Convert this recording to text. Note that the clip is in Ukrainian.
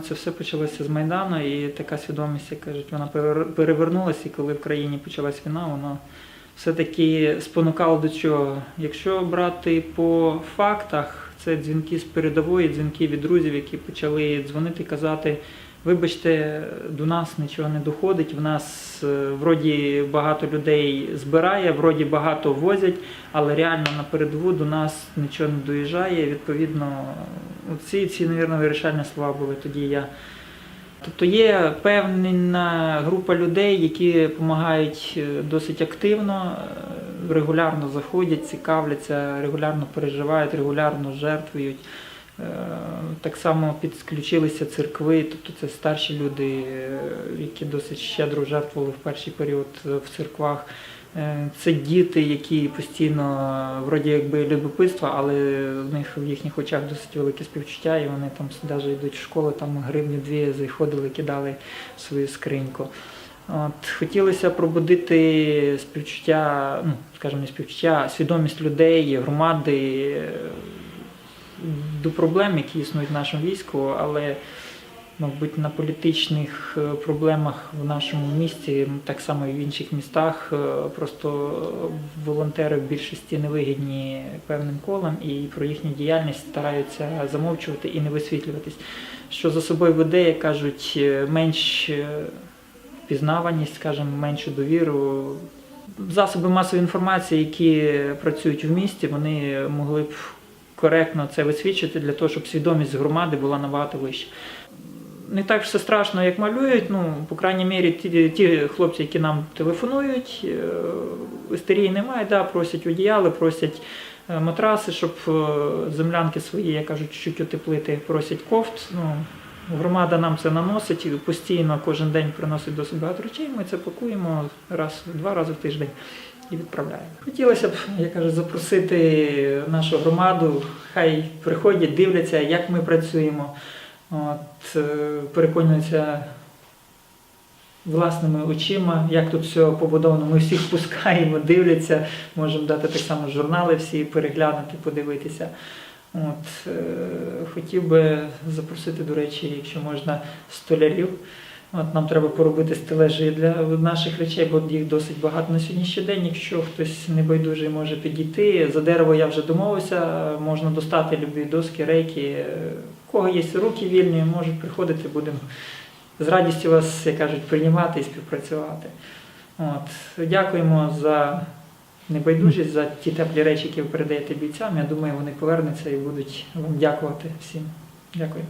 Це все почалося з Майдану, і така свідомість, як кажуть, вона перевернулася, і коли в країні почалась війна, воно все-таки спонукало до чого. Якщо брати по фактах, це дзвінки з передової, дзвінки від друзів, які почали дзвонити, казати. Вибачте, до нас нічого не доходить. В нас е, вроді багато людей збирає, вроді багато возять, але реально на передову до нас нічого не доїжджає. Відповідно, ці, ці, мабуть, вирішальні слова були тоді. Я Тобто є певна група людей, які допомагають е, досить активно, е, регулярно заходять, цікавляться, регулярно переживають, регулярно жертвують. Е, Так само підключилися церкви, тобто це старші люди, які досить щедро жертвували в перший період в церквах. Е, Це діти, які постійно вроді якби любопитства, але в них в їхніх очах досить велике співчуття, і вони там навіть йдуть в школу, там гривні дві заходили, кидали свою скриньку. От, хотілося пробудити співчуття, ну, скажімо, не співчуття, а свідомість людей, громади е, до проблем, які існують в нашому війську, але мабуть, на політичних е, проблемах в нашому місті, так само і в інших містах, е, просто волонтери в більшості не вигідні певним колам і про їхню діяльність стараються замовчувати і не висвітлюватись. Що за собою веде, як кажуть, е, менш е, впізнаваність, скажімо, меншу довіру. Засоби масової інформації, які працюють в місті, вони могли б коректно це висвідчити для того, щоб свідомість громади була набагато вища не так все страшно, як малюють. Ну, по крайній мірі, ті, ті хлопці, які нам телефонують, е, істерії немає, да, просять одіяли, просять е, матраси, щоб е, землянки свої, як кажуть, чуть утеплити, просять кофт. Ну, громада нам це наносить постійно кожен день приносить досить багато речей. Ми це пакуємо раз, два рази в тиждень. І відправляємо. Хотілося б, я кажу, запросити нашу громаду, хай приходять, дивляться, як ми працюємо. От, Переконується переконуються власними очима, як тут все побудовано. Ми всіх пускаємо, дивляться, можемо дати так само журнали всі переглянути, подивитися. От, е, хотів би запросити, до речі, якщо можна, столярів. От нам треба поробити стележі для наших речей, бо їх досить багато на сьогоднішній день. Якщо хтось небайдужий може підійти, за дерево я вже домовився, можна достати любі доски, рейки. У кого є руки вільні, можуть приходити, будемо з радістю вас, як кажуть, приймати і співпрацювати. От. Дякуємо за небайдужість, за ті теплі речі, які ви передаєте бійцям. Я думаю, вони повернуться і будуть вам дякувати всім. Дякую.